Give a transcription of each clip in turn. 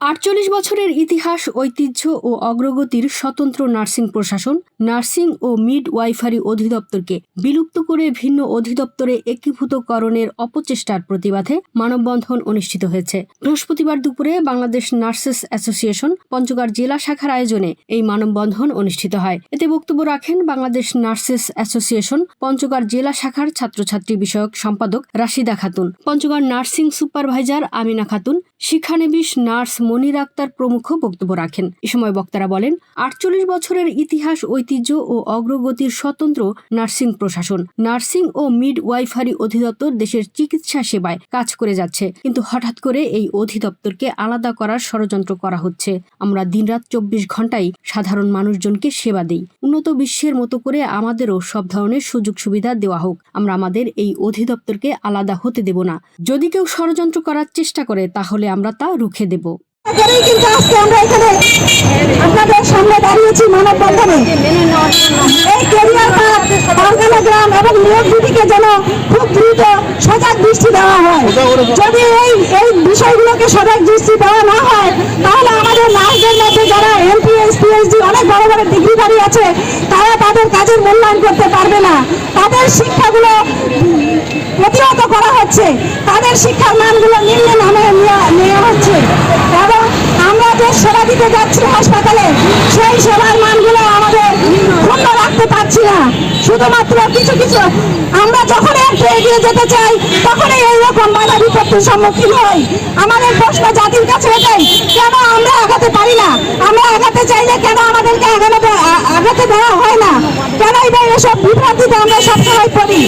আটচল্লিশ বছরের ইতিহাস, ঐতিহ্য ও অগ্রগতির স্বতন্ত্র নার্সিং প্রশাসন, নার্সিং ও মিড ওয়াইফারি অধিদপ্তরকে বিলুপ্ত করে ভিন্ন অধিদপ্তরে একীভূতকরণের অপচেষ্টার প্রতিবাদে মানববন্ধন অনুষ্ঠিত হয়েছে। বৃহস্পতিবার দুপুরে বাংলাদেশ নার্সেস অ্যাসোসিয়েশন পঞ্চগড় জেলা শাখার আয়োজনে এই মানববন্ধন অনুষ্ঠিত হয়। এতে বক্তব্য রাখেন বাংলাদেশ নার্সেস অ্যাসোসিয়েশন পঞ্চগড় জেলা শাখার ছাত্রছাত্রী বিষয়ক সম্পাদক রাশিদা খাতুন। পঞ্চগড় নার্সিং সুপারভাইজার আমিনা খাতুন, শিক্ষানবিশ নার্স মনির আক্তার প্রমুখ বক্তব্য রাখেন। এ সময় বক্তারা বলেন, আটচল্লিশ বছরের ইতিহাস, ঐতিহ্য ও অগ্রগতির স্বতন্ত্র নার্সিং প্রশাসন। নার্সিং ও মিড ওয়াইফারি অধিদপ্তর দেশের চিকিৎসা সেবায় কাজ করে যাচ্ছে। কিন্তু হঠাৎ করে এই অধিদপ্তরকে আলাদা করার ষড়যন্ত্র করা হচ্ছে। আমরা দিনরাত চব্বিশ ঘন্টায় সাধারণ মানুষজনকে সেবা দেই। উন্নত বিশ্বের মতো করে আমাদেরও সব ধরনের সুযোগ সুবিধা দেওয়া হোক। আমরা আমাদের এই অধিদপ্তরকে আলাদা হতে দেব না। যদি কেউ ষড়যন্ত্র করার চেষ্টা করে, তাহলে আমরা তা রুখে দেব। করেই কিন্তু আজকে আমরা এখানে আপনাদের সামনে দাঁড়িয়েছি মানববন্ধনে। এই কেরিয়ার পার্ক বারগানা গ্রাম এবং নিয়োগ বিধিকে যেন খুব দ্রুত সজাগ দৃষ্টি দেওয়া হয়। যদি এই এই বিষয়গুলোকে সজাগ দৃষ্টি দেওয়া না হয়, তাহলে আমাদের নার্সদের মধ্যে যারা এমপিএস পিএইচডি অনেক বড় বড় ডিগ্রিধারী আছে, তারা তাদের কাজের মূল্যায়ন করতে পারবে না। তাদের শিক্ষাগুলো প্রতিহত করা হচ্ছে। তাদের শিক্ষার মানগুলো নিম্নে নামে নেওয়া- নেওয়া হচ্ছে এবং আমরা যে সেবা দিতে যাচ্ছি হাসপাতালে, সেই সেবার মানগুলো আমাদের ক্ষুণ্ণ রাখতে পারছি না। শুধুমাত্র কিছু কিছু। আমরা যখন একটু এগিয়ে যেতে চাই, তখনই এইরকম বাধা বিপত্তির সম্মুখীন হই। আমাদের প্রশ্ন জাতির কাছে এটাই কেন আমরা আগাতে পারি না? আমরা আগাতে চাইলে কেন আমাদেরকে আগানো আগাতে দেওয়া হয় না? কেনই বা এসব বিভ্রান্তিতে আমরা সবসময় পড়ি?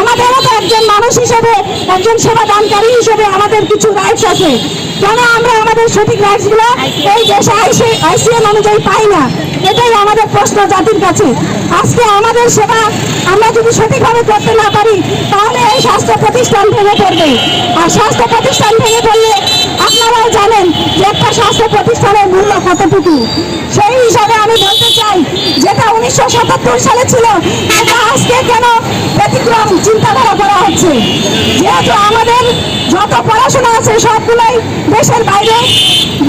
আমাদেরও তো একজন মানুষ হিসেবে, একজন সেবা দানকারী হিসেবে আমাদের কিছু রাইটস আছে। কেন আমরা আমাদের সঠিক রাইটসগুলো এই দেশে আইসিএম অনুযায়ী পাই না এটাই আমাদের প্রশ্ন জাতির কাছে। আজকে আমাদের সেবা আমরা যদি সঠিকভাবে করতে না পারি তাহলে এই স্বাস্থ্য প্রতিষ্ঠান ভেঙে পড়বে। আর স্বাস্থ্য প্রতিষ্ঠান ভেঙে পড়লে আপনারাও জানেন যে একটা স্বাস্থ্য প্রতিষ্ঠানের মূল্য কতটুকু। সেই হিসাবে আমি বলতে চাই যেটা উনিশশো সাতাত্তর সালে ছিল এটা আজকে কেন ব্যতিক্রম চিন্তাধারা করা হচ্ছে? যেহেতু আমাদের যত পড়াশোনা আছে দেশের বাইরে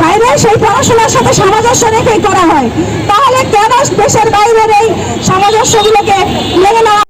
বাইরে সেই পড়াশোনার সাথে সামঞ্জস্য রেখেই করা হয়। তাহলে কেন দেশের বাইরের এই সামঞ্জস্যগুলোকে মেনে নেওয়া